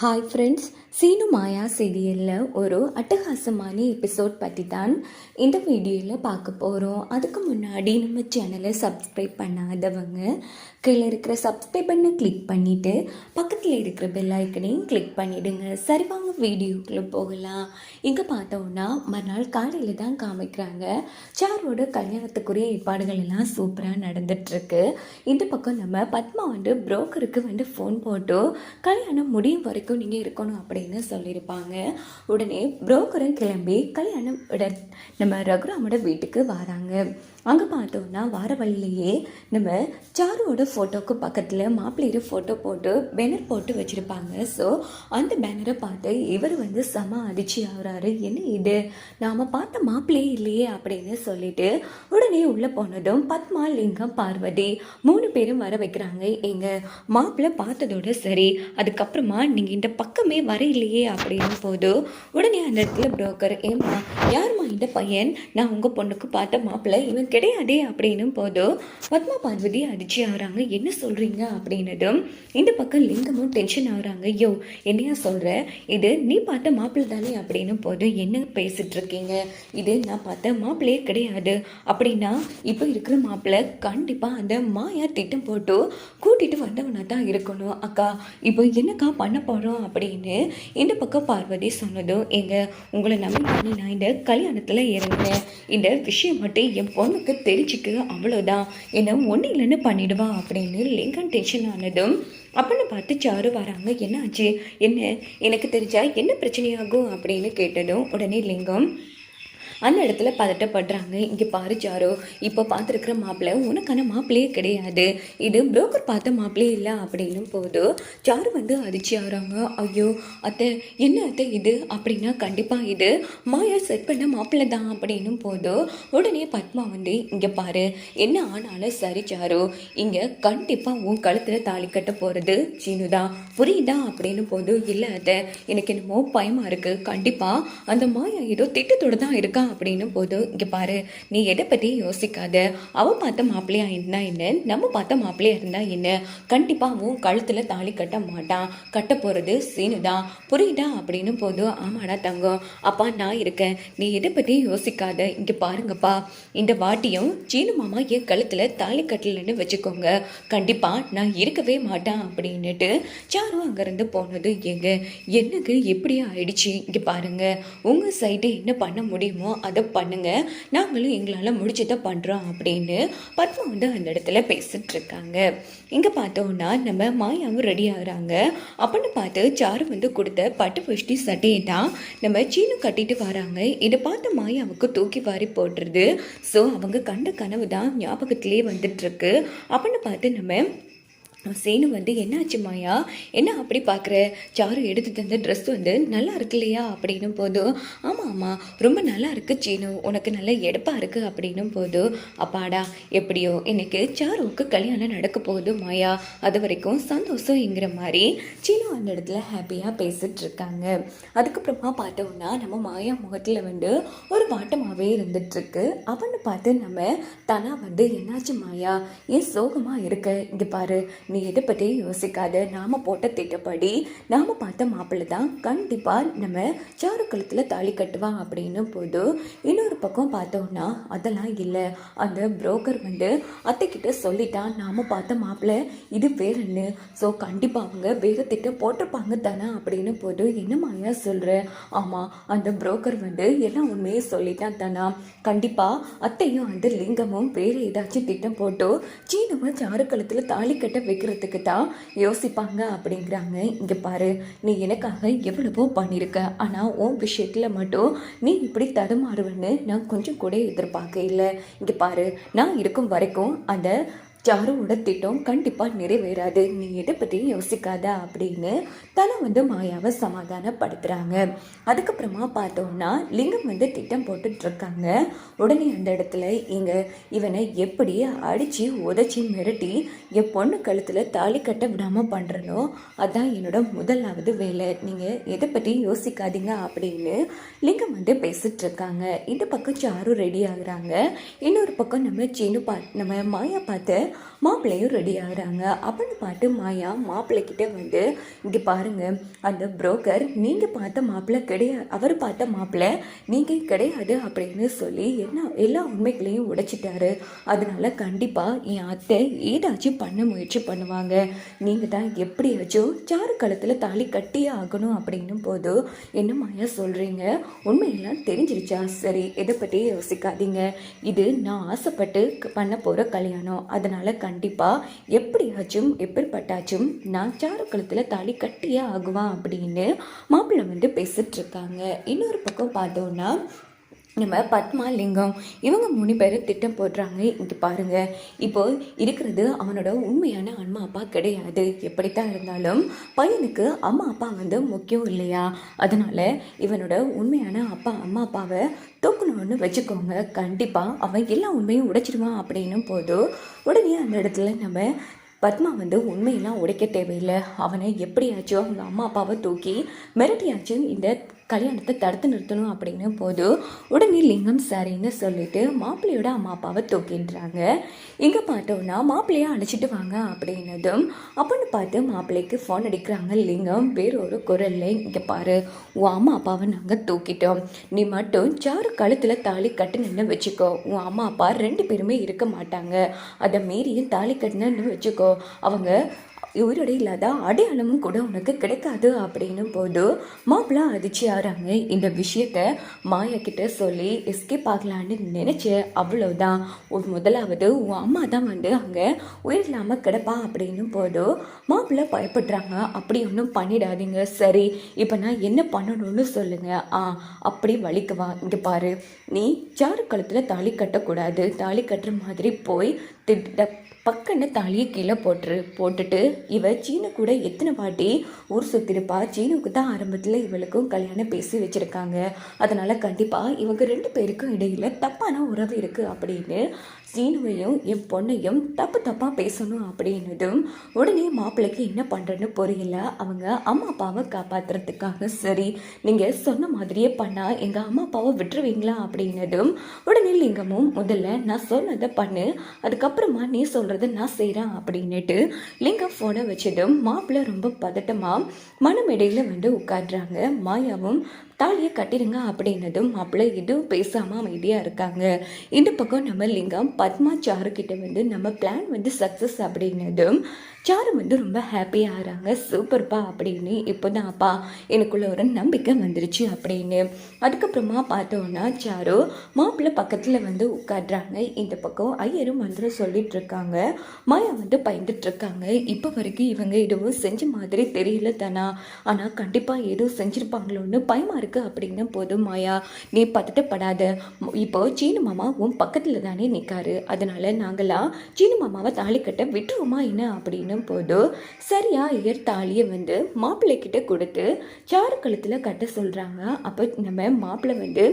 Hi friends Seenu மாயா சீரியலில் ஒரு அட்டகாசமான எபிசோட் பற்றி தான் இந்த வீடியோவில் பார்க்க போகிறோம் அதுக்கு முன்னாடி நம்ம சேனலை சப்ஸ்கிரைப் பண்ணாதவங்க கீழே இருக்கிற சப்ஸ்கிரைப் பண்ண கிளிக் பண்ணிவிட்டு பக்கத்தில் இருக்கிற பெல் ஐக்கனையும் கிளிக் பண்ணிவிடுங்க சரி வாங்க வீடியோக்குள்ளே போகலாம். இங்கே பார்த்தோன்னா மறுநாள் காலையில் தான் காமிக்கிறாங்க. சாரோட கல்யாணத்துக்குரிய ஏற்பாடுகள் எல்லாம் சூப்பராக நடந்துட்டுருக்கு. இந்த பக்கம் நம்ம பத்மா வந்து புரோக்கருக்கு வந்து ஃபோன் போட்டு கல்யாணம் முடியும் வரைக்கும் நீங்கள் இருக்கணும் அப்படின்னு சொல்லியிருப்பாங்க. உடனே புரோக்கரும் கிளம்பி கல்யாணம் நம்ம ரகுராமோட வீட்டுக்கு வராங்க. அங்கே பார்த்தோன்னா வார வழியிலேயே நம்ம சாருவோட ஃபோட்டோக்கு பக்கத்தில் மாப்பிள்ளையோட ஃபோட்டோ போட்டு பேனர் போட்டு வச்சுருப்பாங்க. ஸோ அந்த பேனரை பார்த்து இவர் வந்து செம அதிர்ச்சி ஆகிறாரு. என்ன இது? நாம் பார்த்த மாப்பிள்ளையே இல்லையே அப்படின்னு சொல்லிட்டு உடனே உள்ளே போனதும் பத்மா லிங்கம் பார்வதி மூணு பேரும் வர வைக்கிறாங்க. எங்கள் மாப்பிள்ளை பார்த்ததோட சரி அதுக்கப்புறமா நீங்கள் இந்த பக்கமே வர இல்லையே அப்படின்னு போது உடனே அந்த இடத்துல புரோக்கர் ஏமா யாரும்மா இந்த பையன்? நான் உங்கள் பொண்ணுக்கு பார்த்த மாப்பிள்ளை இவன் கிடையாதே அப்படின்னும் போது பத்மா பார்வதி அடிச்சு ஆகுறாங்க என்ன சொல்கிறீங்க அப்படின்னதும் இந்த பக்கம் லிங்கமும் டென்ஷன் ஆகுறாங்க. ஐயோ என்னையா சொல்கிற இது நீ பார்த்த மாப்பிள்ளை தானே? அப்படின்னும் போது என்ன பேசிட்டு இருக்கீங்க? இது நான் பார்த்த மாப்பிள்ளையே கிடையாது. அப்படின்னா இப்போ இருக்கிற மாப்பிள்ளை கண்டிப்பாக அந்த மாயா திட்டம் போட்டு கூட்டிகிட்டு வந்தவனா தான் இருக்கணும். அக்கா இப்போ என்னக்கா பண்ண போகிறோம் அப்படின்னு இந்த பக்கம் பார்வதி சொன்னதும் எங்க உங்களை நம்பி நான் இந்த கல்யாணத்தில் இறங்கினேன் இந்த விஷயம் மட்டும் என் பொண்ணு பொண்ணுக்கு தெரிஞ்சுக்கு அவ்வளோதான் என்ன ஒன்றும் இல்லைன்னு பண்ணிடுவா அப்படின்னு லிங்கம் டென்ஷன் ஆனதும் அப்படின்னு பார்த்து சாரு வராங்க. என்ன ஆச்சு என்ன? எனக்கு தெரிஞ்சா என்ன பிரச்சனையாகும்? அப்படின்னு கேட்டதும் உடனே லிங்கம் அந்த இடத்துல பதட்டப்படுறாங்க. இங்கே பாரு சாரு இப்போ பார்த்துருக்குற மாப்பிள்ளை உனக்கான மாப்பிள்ளையே கிடையாது. இது புரோக்கர் பார்த்த மாப்பிள்ளையே இல்லை அப்படின்னும் போது சாரு வந்து அதிர்ச்சி ஆகிறாங்க ஐயோ அத்தை என்ன அத்தை இது? அப்படின்னா கண்டிப்பாக இது மாயா செட் பண்ண மாப்பிள்ளை தான் அப்படின்னும் போது உடனே பத்மா வந்து இங்கே பாரு என்ன ஆனாலும் சரி சாரு இங்கே கண்டிப்பாக உன் கழுத்தில் தாலி கட்ட போகிறது சீனு தான் புரியுதா? அப்படின்னு போது இல்லை அத்தை எனக்கு என்னமோ பயமாக இருக்குது கண்டிப்பாக அந்த மாயா ஏதோ திட்டத்தோடு தான் இருக்கா அப்படின்னு போதும். இங்கே பாரு நீ எதை பற்றி யோசிக்காத? அவன் பார்த்த மாப்பிள்ளையா இருந்தா என்ன? நம்ம பார்த்த மாப்பிள்ளையா இருந்தா என்ன? கண்டிப்பாக அவன் கழுத்தில் தாலி கட்ட மாட்டான். கட்ட போகிறது சீனு தான் புரியுதா? அப்படின்னு போதும். ஆமாடா தங்கம். அப்பா நான் இருக்கேன். நீ எதை பற்றி யோசிக்காத? இங்கே பாருங்கப்பா. இந்த வாட்டியும் சீனு மாமா என் கழுத்தில் தாலி கட்டலன்னு வச்சுக்கோங்க. கண்டிப்பாக நான் இருக்கவே மாட்டேன் அப்படின்னுட்டு சாரு அங்கேருந்து போனது. எங்க எனக்கு எப்படி ஆயிடுச்சு? இங்கே பாருங்க. உங்கள் சைடு என்ன பண்ண முடியுமோ அதை பண்ணுங்கள் நாங்களும் எங்களால் முடிச்சதை பண்ணுறோம் அப்படின்னு பத்மா வந்து அந்த இடத்துல பேசிட்டுருக்காங்க இங்கே பார்த்தோன்னா நம்ம மாயாவும் ரெடி ஆகுறாங்க. அப்படின்னு பார்த்து சாரு வந்து கொடுத்த பட்டு புஷ்டி சட்டையை தான் நம்ம சீனு கட்டிட்டு வராங்க. இதை பார்த்து மாயாவுக்கு தூக்கி வாரி போட்டுருது. ஸோ அவங்க கண்ட கனவு தான் ஞாபகத்திலே வந்துட்டுருக்கு அப்படின்னு பார்த்து நம்ம சேனு வந்து என்னாச்சு மாயா? என்ன அப்படி பார்க்குற சாரு எடுத்து தந்த ட்ரெஸ் வந்து நல்லா இருக்கு இல்லையா? அப்படின்னும் போதும் ஆமாம் ஆமாம் ரொம்ப நல்லா இருக்கு சீனு. உனக்கு நல்ல எடுப்பாக இருக்கு. அப்படின்னும் போது அப்பாடா எப்படியோ? இன்னைக்கு சாருவுக்கு கல்யாணம் நடக்க போகுது மாயா. அது வரைக்கும் சந்தோஷம்ங்கிற மாதிரி சீனு அந்த இடத்துல ஹாப்பியாக பேசிகிட்டு இருக்காங்க. அதுக்கப்புறமா பார்த்தோம்னா நம்ம மாயா முகத்தில் வந்து ஒரு வாட்டமாகவே இருந்துகிட்ருக்கு அவனை பார்த்து நம்ம தனா வந்து என்னாச்சு மாயா? ஏன் சோகமாக இருக்க? இங்கே பாரு. நீ எதை பற்றி யோசிக்காத. நாம் போட்ட திட்டப்படி நாம் பார்த்த மாப்பிள்ளை தான் கண்டிப்பாக நம்ம சாரு கழுத்தில் தாலி கட்டுவான் அப்படின்னு போது இன்னொரு பக்கம் பார்த்தோம்னா அதெல்லாம் இல்லை. அந்த புரோக்கர் வந்து அத்தைக்கிட்ட சொல்லிட்டான் நாம் பார்த்த மாப்பிள்ளை இது வேறன்னு. ஸோ கண்டிப்பாக அவங்க வேறு திட்டம் போட்டிருப்பாங்க தானே அப்படின்னு போது என்ன மாயா சொல்கிற ஆமாம் அந்த புரோக்கர் வந்து எல்லாம் உண்மையே சொல்லிட்டான் தானா? கண்டிப்பாக அத்தையும் அந்த லிங்கமும் வேறு ஏதாச்சும் திட்டம் போட்டோ சீனமாக சாரு கழுத்தில் தாலி கட்ட வைக்கிறதுக்கு தான் யோசிப்பாங்க அப்படிங்கிறாங்க. இங்கே பாரு நீ எனக்காக எவ்வளவோ பண்ணியிருக்க ஆனால் உன் விஷயத்தில் மட்டும் நீ இப்படி தடுமாறுவேன்னு நான் கொஞ்சம் கூட எதிர்பார்க்க இல்லை. இங்கே பாரு நான் இருக்கும் வரைக்கும் அந்த சாருவோட திட்டம் கண்டிப்பாக நிறைவேறாது. நீ எதை பற்றியும் யோசிக்காத அப்படின்னு தலை வந்து மாயாவை சமாதானப்படுத்துகிறாங்க அதுக்கப்புறமா பார்த்தோம்னா லிங்கம் வந்து திட்டம் போட்டுட்ருக்காங்க. உடனே அந்த இடத்துல இங்கே இவனை எப்படி அடித்து உதச்சி மிரட்டி என் பொண்ணு கழுத்தில் தாலி கட்ட விடாமல் பண்ணுறனோ அதுதான் என்னோட முதலாவது வேலை. நீங்கள் எதை பற்றி யோசிக்காதீங்க அப்படின்னு லிங்கம் வந்து பேசிட்டுருக்காங்க இந்த பக்கம் சாரு ரெடி ஆகுறாங்க. இன்னொரு பக்கம் நம்ம சீனு பா நம்ம மாயா பார்த்து மாப்பிள்ளையும் ரெடி ஆகிறாங்க. அப்படின்னு பார்த்து மாயா மாப்பிள்ளைக்கிட்ட வந்து இங்கே பாருங்க அந்த புரோக்கர் நீங்கள் பார்த்த மாப்பிள்ளை கிடையாது அவர் பார்த்த மாப்பிள்ளை நீங்கள் கிடையாது அப்படின்னு சொல்லி என்ன எல்லா உண்மைகளையும் உடைச்சிட்டாரு. அதனால கண்டிப்பாக என் அத்தை ஏதாச்சும் பண்ண முயற்சி பண்ணுவாங்க. நீங்கள் தான் எப்படியாச்சும் சாரு காலத்தில் தாலி கட்டியே ஆகணும் அப்படின்னும் போது என்ன மாயா சொல்கிறீங்க உண்மையெல்லாம் தெரிஞ்சிருச்சா? சரி இதை பற்றி யோசிக்காதீங்க. இது நான் ஆசைப்பட்டு பண்ண போகிற கல்யாணம். அதனால் கண்டிப்பாக எப்படியாச்சும் எப்படிப்பட்டாச்சும் நான் சாரு தாலி கட்டியே ஆகுவான் அப்படின்னு மாப்பிள்ளை வந்து பேசிகிட்ருக்காங்க இன்னொரு பக்கம் பார்த்தோன்னா நம்ம பத்மாலிங்கம் இவங்க மூணு பேரும் திட்டம் போடுறாங்க. இங்கே பாருங்க. இப்போ இருக்கிறது அவனோட உண்மையான அம்மா அப்பா கிடையாது. எப்படித்தான் இருந்தாலும் பையனுக்கு அம்மா அப்பா வந்து முக்கியம் இல்லையா? அதனால இவனோட உண்மையான அப்பா அம்மா அப்பாவை தூக்கணும்னு வச்சுக்கோங்க. கண்டிப்பாக அவன் எல்லா உண்மையும் உடைச்சிடுவான் அப்படின்னும் போது உடனே அந்த இடத்துல நம்ம பத்மா வந்து உண்மையெல்லாம் உடைக்க தேவையில்லை. அவனை எப்படியாச்சும் அவங்க அம்மா அப்பாவை தூக்கி மிரட்டியாச்சும் இந்த கல்யாணத்தை தடுத்து நிறுத்தணும் அப்படின்னும் போது உடனே லிங்கம் சரின்னு சொல்லிட்டு மாப்பிள்ளையோட அம்மா அப்பாவை தூக்கின்றாங்க. இங்கே பார்த்தோன்னா மாப்பிள்ளையை அழைச்சிட்டு வாங்க அப்படின்னதும் அப்பன்னு பார்த்து மாப்பிள்ளைக்கு ஃபோன் அடிக்கிறாங்க லிங்கம். வேறொரு குரல்ல இங்கே பாரு உன் அம்மா அப்பாவை நாங்கள் தூக்கிட்டோம். நீ மட்டும் சாரு கழுத்தில் தாலி கட்டுனன்னு வச்சுக்கோ. உன் அம்மா அப்பா ரெண்டு பேருமே இருக்க மாட்டாங்க. அதை மீறியும் தாலி கட்டினன்னு வச்சுக்கோ. அவங்க உயிரோடு இல்லாத அடையாளமும் கூட உனக்கு கிடைக்காது அப்படின்னும் போது மாப்பிள்ளை அதிர்ச்சி ஆறாங்க இந்த விஷயத்த மாயா கிட்ட சொல்லி எஸ்கேப் ஆகலான்னு நினச்ச அவ்வளோதான் உன் முதலாவது உன் அம்மா தான் வந்து அங்கே உயிர் இல்லாமல் கிடப்பா அப்படின்னும் போது மாப்பிள்ளை பயப்படுறாங்க. அப்படி ஒன்றும் பண்ணிடாதீங்க. சரி இப்போ நான் என்ன பண்ணணும்னு சொல்லுங்க. ஆ அப்படி வலிக்குவா இங்கே பாரு. நீ சாரு கழுத்தில் தாலி கட்டக்கூடாது. தாலி கட்டுற மாதிரி போய் திட்ட பக்கன்னு தாலியை கீழே போட்டுரு போட்டுட்டு இவ சீனு கூட எத்தனை வாட்டி ஊர் சுற்றிருப்பா சீனுக்கு தான் ஆரம்பத்தில் இவளுக்கும் கல்யாணம் பேசி வச்சுருக்காங்க. அதனால் கண்டிப்பாக இவங்க ரெண்டு பேருக்கும் இடையில தப்பான உறவு இருக்குது அப்படின்னு சீனுவையும் என் பொண்ணையும் தப்பு தப்பாக பேசணும் அப்படின்னதும் உடனே மாப்பிள்ளைக்கு என்ன பண்ணுறேன்னு புரியல. அவங்க அம்மா அப்பாவை காப்பாத்துறதுக்காக சரி நீங்கள் சொன்ன மாதிரியே பண்ணால் எங்கள் அம்மா அப்பாவை விட்டுருவீங்களா அப்படின்னதும் உடனே லிங்கமும் முதல்ல நான் சொன்னதை பண்ணு அதுக்கப்புறமா நீ சொல்கிறத நான் செய்கிறேன் அப்படின்னுட்டு லிங்கம் ஃபோனை வச்சதும் மாப்பிள்ளை ரொம்ப பதட்டமாக மனமேடையில் வந்து உட்காடுறாங்க மாயாவும் தாலியை கட்டிடுங்க அப்படின்னதும் மாப்பிள்ளை எதுவும் பேசாமல் அமைதியாக இருக்காங்க. இந்த பக்கம் நம்ம லிங்கம் பத்மா சாரு கிட்ட வந்து நம்ம பிளான் வந்து சக்ஸஸ் அப்படின்னதும் சாரு வந்து ரொம்ப ஹாப்பியாக ஆகிறாங்க. சூப்பர்ப்பா அப்படின்னு இப்போதான் அப்பா எனக்குள்ள ஒரு நம்பிக்கை வந்துருச்சு அப்படின்னு. அதுக்கப்புறமா பார்த்தோன்னா சாரு மாப்பிள்ளை பக்கத்தில் வந்து உட்காடுறாங்க இந்த பக்கம் ஐயரும் மந்திரம் சொல்லிட்டு இருக்காங்க. மாயா வந்து பயந்துட்டு இருக்காங்க. இப்போ வரைக்கும் இவங்க எதுவும் செஞ்ச மாதிரி தெரியல தானா? ஆனால் கண்டிப்பாக ஏதோ செஞ்சுருப்பாங்களோன்னு பயமாக இருக்கு அப்படின்னு போதும் மாயா. நீ பதட்டப்படாத. ம- இப்போ சீனு மாமா உன் பக்கத்தில் தானே நிற்காரு அதனால நாங்களாம் சீனு மாமாவை தாலி கட்ட விட்டுருவோமா என்ன அப்படின்னும் போதும் சரியா ஐயர் தாலியை வந்து மாப்பிள்ளைக்கிட்ட கொடுத்து சாரு கழுத்தில் கட்ட சொல்கிறாங்க அப்போ நம்ம மாப்பிள்ளை வந்து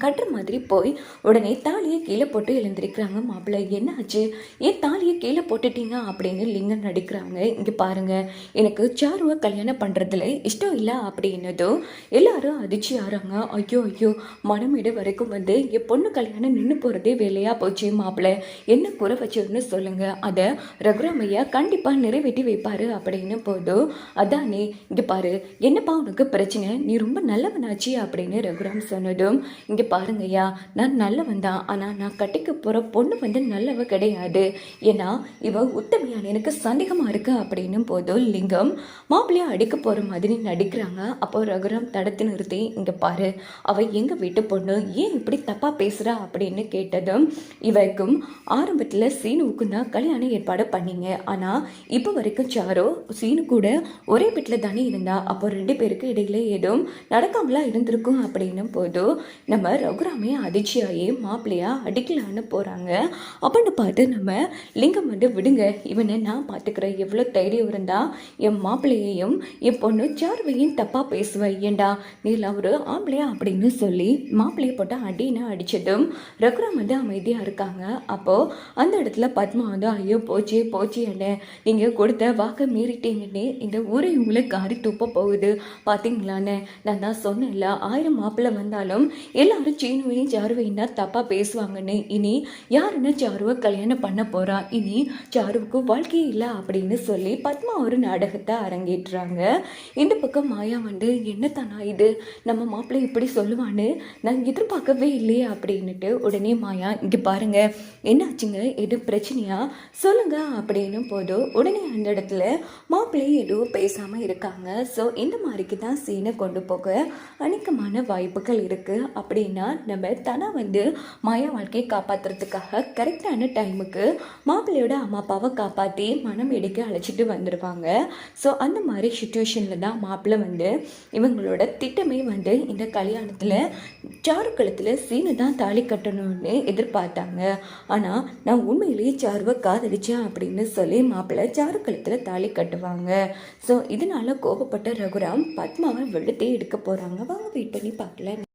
கட்டுற மாதிரி போய் உடனே தாலியை கீழே போட்டு எழுந்திருக்கிறாங்க மாப்பிள்ளை. என்ன ஆச்சு ஏன் தாலியை கீழே போட்டுட்டீங்க அப்படின்னு லிங்கம் நடிக்கிறாங்க. இங்கே பாருங்க எனக்கு சாருவை கல்யாணம் பண்ணுறதுல இஷ்டம் இல்லை அப்படின்னதும் எல்லாரும் அதிர்ச்சி ஆறாங்க. ஐயோ ஐயோ மனமிட வரைக்கும் வந்து என் பொண்ணு கல்யாணம் நின்று போகிறதே வேலையாக போச்சு மாப்பிள்ளை. என்ன குறை வச்சதுன்னு சொல்லுங்க. அதை ரகுராமையா கண்டிப்பாக நிறைவேற்றி வைப்பார் அப்படின்னு போதும். அதானே இங்கே பாரு என்னப்பா உனக்கு பிரச்சனை? நீ ரொம்ப நல்லவனாச்சு அப்படின்னு ரகுராம் சொன்னதும் இங்கே பாருங்கய்யா நான் நல்லவன் தான். ஆனால் நான் கட்டிக்க போகிற பொண்ணு வந்து நல்லவ கிடையாது. ஏன்னா இவ உத்தமையான எனக்கு சந்தேகமாக இருக்கு அப்படின்னும் போதும் லிங்கம் மாப்பிள்ளையை அடிக்க போகிற மாதிரி நடிக்கிறாங்க. அப்போ ரகுராம் தடுத்து நிறுத்தி இங்கே பாரு அவ எங்கள் வீட்டு பொண்ணு? ஏன் இப்படி தப்பாக பேசுகிறா அப்படின்னு கேட்டதும் இவருக்கும் ஆரம்பத்தில் சீனுவுக்கும் தான் கல்யாணம் ஏற்பாடு பண்ணிங்க. ஆனால் இப்போ வரைக்கும் சாரோ சீனு கூட ஒரே வீட்டில் தானே இருந்தா. அப்போ ரெண்டு பேருக்கு இடையில ஏதும் நடக்காமலா இருந்திருக்கும். அப்படின்னும் போது நம்ம ரகுராமே அதிர்ச்சியாகி மாப்பிள்ளையா அடிக்கலான்னு போகிறாங்க அப்படின்னு பார்த்து நம்ம லிங்கம் வந்து விடுங்க. இவனை நான் பார்த்துக்கிறேன். எவ்வளோ தைரியம் இருந்தால் என் மாப்பிள்ளையையும் என் பொண்ணு சார்வையும் தப்பாக பேசுவேன் ஏண்டா நீல ஒரு ஆம்பளையா? அப்படின்னு சொல்லி மாப்பிள்ளையை போட்டு அடின்னு அடிச்சதும் ரகுராம் வந்து அமைதியாக இருக்காங்க. அப்போது அந்த இடத்துல பத்மா வந்து ஐயோ போச்சு போச்சு என்ன நீங்கள் கொடுத்த வாக்கை மீறிட்டீங்கன்னே இந்த ஊரை உங்களை காரி துப்ப போகுது. பார்த்தீங்களான்னு நான் தான் சொன்னேன்ல ஆயிரம் மாப்பிள்ளை வந்தாலும் எல்லா எல்லாரும் சீனுவையும் சாருவையும் தப்பாக பேசுவாங்கன்னு. இனி யாருன்னு சாருவை கல்யாணம் பண்ண போகிறான் இனி சாருவுக்கு வாழ்க்கையே இல்லை அப்படின்னு சொல்லி பத்மா ஒரு நாடகத்தை அரங்கேற்றுறாங்க இந்த பக்கம் மாயா வந்து என்னத்தானா இது? நம்ம மாப்பிள்ளை இப்படி சொல்லுவான்னு நான் எதிர்பார்க்கவே இல்லையே அப்படின்னுட்டு உடனே மாயா இங்கே பாருங்க என்னாச்சுங்க? எது பிரச்சனையா? சொல்லுங்க அப்படின்னு போதும் உடனே அந்த இடத்துல மாப்பிள்ளை எதுவும் பேசாமல் இருக்காங்க. ஸோ இந்த மாதிரிக்கு தான் சீனை கொண்டு போக அநேகமான வாய்ப்புகள் இருக்குது அப்படி அப்படின்னா நம்ம தனா வந்து மாயா வாழ்க்கையை காப்பாற்றுறதுக்காக கரெக்டான டைமுக்கு மாப்பிள்ளையோட அம்மா அப்பாவை காப்பாற்றி மனம் எடுக்க அழைச்சிட்டு வந்துடுவாங்க ஸோ அந்த மாதிரி சுச்சுவேஷனில் தான் மாப்பிள்ளை வந்து இவங்களோட திட்டமே வந்து இந்த கல்யாணத்தில் சாருக்களத்தில் சீனு சீனை தான் தாலி கட்டணும்னு எதிர்பார்த்தாங்க. ஆனால் நான் உண்மையிலேயே சாருவை காதலிச்சேன் அப்படின்னு சொல்லி மாப்பிள்ளை சாருக்களத்தில் தாலி கட்டுவாங்க. ஸோ இதனால கோபப்பட்ட ரகுராம் பத்மாவை வெளுத்தே எடுக்க போகிறாங்க வாங்க வெயிட் பண்ணி பார்க்கல